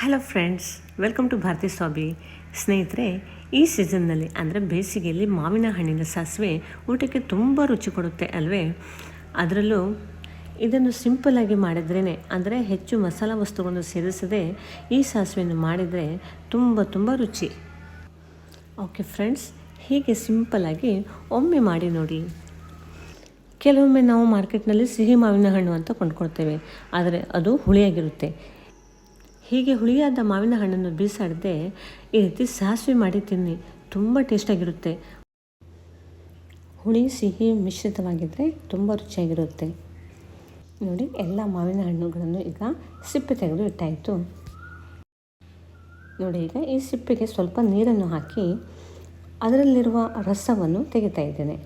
Hello friends welcome to Bharathi Swamy ಸ್ನೇಹಿತರೆ, ಈ ಸೀಸನ್ನಲ್ಲಿ ಅಂದರೆ ಬೇಸಿಗೆಯಲ್ಲಿ ಮಾವಿನ ಹಣ್ಣಿನ ಸಾಸಿವೆ ಊಟಕ್ಕೆ ತುಂಬ ರುಚಿ ಕೊಡುತ್ತೆ ಅಲ್ವೇ? ಅದರಲ್ಲೂ ಇದನ್ನು ಸಿಂಪಲ್ಲಾಗಿ ಮಾಡಿದ್ರೇ ಅಂದರೆ ಹೆಚ್ಚು ಮಸಾಲ ವಸ್ತುಗಳನ್ನು ಸೇರಿಸದೆ ಈ ಸಾಸಿವೆಯನ್ನು ಮಾಡಿದರೆ ತುಂಬ ತುಂಬ ರುಚಿ. ಓಕೆ ಫ್ರೆಂಡ್ಸ್ ಹೀಗೆ ಸಿಂಪಲ್ಲಾಗಿ ಒಮ್ಮೆ ಮಾಡಿ ನೋಡಿ. ಕೆಲವೊಮ್ಮೆ ನಾವು ಮಾರ್ಕೆಟ್ನಲ್ಲಿ ಸಿಹಿ ಮಾವಿನ ಹಣ್ಣು ಅಂತ ಕೊಂಡ್ಕೊಳ್ತೇವೆ, ಆದರೆ ಅದು ಹುಳಿಯಾಗಿರುತ್ತೆ. ಹೀಗೆ ಹುಳಿಯಾದ ಮಾವಿನ ಹಣ್ಣನ್ನು ಬೀಸಾಡದೆ ಈ ರೀತಿ ಸಾಸಿವೆ ಮಾಡಿ ತಿನ್ನಿ. ತುಂಬ ಟೇಸ್ಟಾಗಿರುತ್ತೆ ಹುಳಿ, ಸಿಹಿ ಮಿಶ್ರಿತವಾಗಿದ್ದರೆ ತುಂಬ ರುಚಿಯಾಗಿರುತ್ತೆ. ನೋಡಿ, ಎಲ್ಲ ಮಾವಿನ ಹಣ್ಣುಗಳನ್ನು ಈಗ ಸಿಪ್ಪೆ ತೆಗೆದು ಇಟ್ಟಾಯಿತು. ನೋಡಿ, ಈಗ ಈ ಸಿಪ್ಪೆಗೆ ಸ್ವಲ್ಪ ನೀರನ್ನು ಹಾಕಿ ಅದರಲ್ಲಿರುವ ರಸವನ್ನು ತೆಗಿತಾ ಇದ್ದೇನೆ.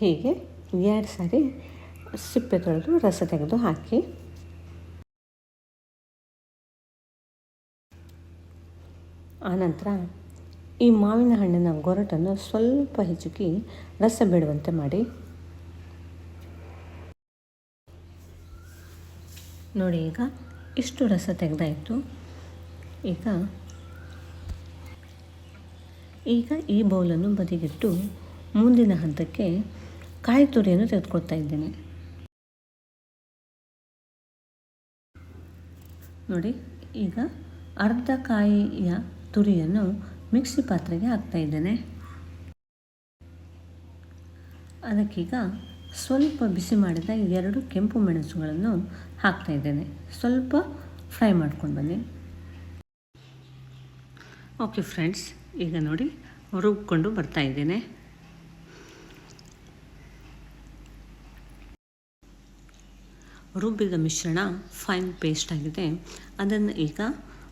ಹೀಗೆ ಎರಡು ಸಾರಿ ಸಿಪ್ಪೆ ತೊಳೆದು ರಸ ತೆಗೆದು ಹಾಕಿ ಆನಂತರ ಈ ಮಾವಿನ ಹಣ್ಣಿನ ಗೊರಟನ್ನು ಸ್ವಲ್ಪ ಹೆಚ್ಚುಕಿ ರಸ ಬಿಡುವಂತೆ ಮಾಡಿ. ನೋಡಿ ಈಗ ಇಷ್ಟು ರಸ ತೆಗೆದಾಯಿತು. ಈಗ ಈಗ ಈ ಬೌಲನ್ನು ಬದಿಗಿಟ್ಟು ಮುಂದಿನ ಹಂತಕ್ಕೆ ಕಾಯಿ ತುರಿಯನ್ನು ತೆಗೆದುಕೊಳ್ತಾ ಇದ್ದೇನೆ. ನೋಡಿ ಈಗ ಅರ್ಧ ಕಾಯಿಯ ತುರಿಯನ್ನು ಮಿಕ್ಸಿ ಪಾತ್ರೆಗೆ ಹಾಕ್ತಾ ಇದ್ದೇನೆ. ಅದಕ್ಕೀಗ ಸ್ವಲ್ಪ ಬಿಸಿ ಮಾಡಿದ ಎರಡು ಕೆಂಪು ಮೆಣಸುಗಳನ್ನು ಹಾಕ್ತಾ ಇದ್ದೇನೆ. ಸ್ವಲ್ಪ ಫ್ರೈ ಮಾಡ್ಕೊಂಡು ಬನ್ನಿ. ಓಕೆ ಫ್ರೆಂಡ್ಸ್, ಈಗ ನೋಡಿ ರುಬ್ಕೊಂಡು ಬರ್ತಾ ಇದ್ದೇನೆ. ರುಬ್ಬಿದ ಮಿಶ್ರಣ ಫೈನ್ ಪೇಸ್ಟ್ ಆಗಿದೆ. ಅದನ್ನು ಈಗ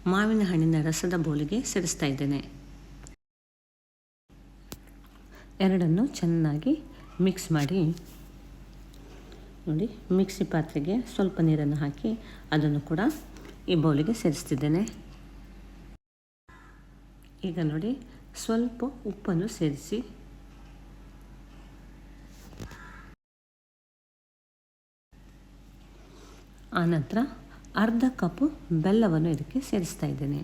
ಮಾವಿನ ಹಣ್ಣಿನ ರಸದ ಬೋಲಿಗೆ ಸೇರಿಸ್ತಾ ಇದ್ದೇನೆ. ಎರಡನ್ನು ಚೆನ್ನಾಗಿ ಮಿಕ್ಸ್ ಮಾಡಿ ನೋಡಿ, ಮಿಕ್ಸಿ ಪಾತ್ರೆಗೆ ಸ್ವಲ್ಪ ನೀರನ್ನು ಹಾಕಿ ಅದನ್ನು ಕೂಡ ಈ ಬೌಲಿಗೆ ಸೇರಿಸ್ತಿದ್ದೇನೆ. ಈಗ ನೋಡಿ, ಸ್ವಲ್ಪ ಉಪ್ಪನ್ನು ಸೇರಿಸಿ. ಆನಂತರ ಅರ್ಧ ಕಪ್ಪು ಬೆಲ್ಲವನ್ನು ಇದಕ್ಕೆ ಸೇರಿಸ್ತಾ ಇದ್ದೇನೆ.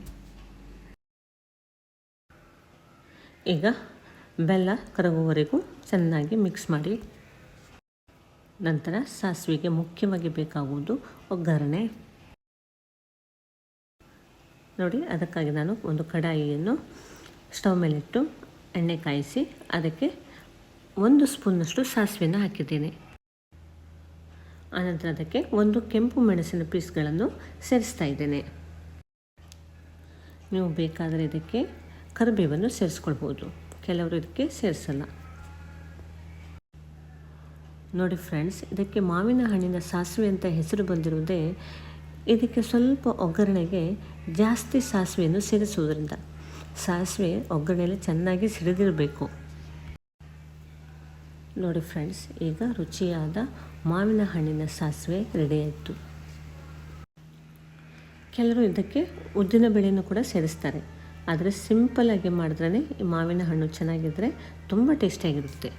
ಈಗ ಬೆಲ್ಲ ಕರಗುವವರೆಗೂ ಚೆನ್ನಾಗಿ ಮಿಕ್ಸ್ ಮಾಡಿ. ನಂತರ ಸಾಸಿವೆಗೆ ಮುಖ್ಯವಾಗಿ ಬೇಕಾಗುವುದು ಒಗ್ಗರಣೆ. ನೋಡಿ, ಅದಕ್ಕಾಗಿ ನಾನು ಒಂದು ಕಡಾಯಿಯನ್ನು ಸ್ಟವ್ ಮೇಲಿಟ್ಟು ಎಣ್ಣೆ ಕಾಯಿಸಿ, ಅದಕ್ಕೆ ಒಂದು ಸ್ಪೂನಷ್ಟು ಸಾಸಿವೆಯನ್ನು ಹಾಕಿದ್ದೇನೆ. ಆನಂತರ ಅದಕ್ಕೆ ಒಂದು ಕೆಂಪು ಮೆಣಸಿನ ಪೀಸ್ಗಳನ್ನು ಸೇರಿಸ್ತಾ ಇದ್ದೇನೆ. ನೀವು ಬೇಕಾದರೆ ಇದಕ್ಕೆ ಕರಿಬೇವನ್ನು ಸೇರಿಸ್ಕೊಳ್ಬೋದು. ಕೆಲವರು ಇದಕ್ಕೆ ಸೇರಿಸಲ್ಲ. ನೋಡಿ ಫ್ರೆಂಡ್ಸ್, ಇದಕ್ಕೆ ಮಾವಿನ ಹಣ್ಣಿನ ಸಾಸಿವೆ ಅಂತ ಹೆಸರು ಬಂದಿರುವುದೇ ಇದಕ್ಕೆ ಸ್ವಲ್ಪ ಒಗ್ಗರಣೆಗೆ ಜಾಸ್ತಿ ಸಾಸಿವೆಯನ್ನು ಸೇರಿಸುವುದರಿಂದ ಸಾಸಿವೆ ಒಗ್ಗರಣೆಯಲ್ಲಿ ಚೆನ್ನಾಗಿ ಸಿಡಿದಿರಬೇಕು. ನೋಡಿ ಫ್ರೆಂಡ್ಸ್ ಈಗ ರುಚಿಯಾದ ಮಾವಿನ ಹಣ್ಣಿನ ಸಾಸಿವೆ ರೆಡಿ ಆಯಿತು. ಕೆಲವರು ಇದಕ್ಕೆ ಉದ್ದಿನ ಬೇಳೆನೂ ಕೂಡ ಸೇರಿಸ್ತಾರೆ. ಆದರೆ ಸಿಂಪಲಾಗಿ ಮಾಡಿದ್ರೆ ಈ ಮಾವಿನ ಹಣ್ಣು ಚೆನ್ನಾಗಿದ್ದರೆ ತುಂಬ ಟೇಸ್ಟಿಯಾಗಿರುತ್ತೆ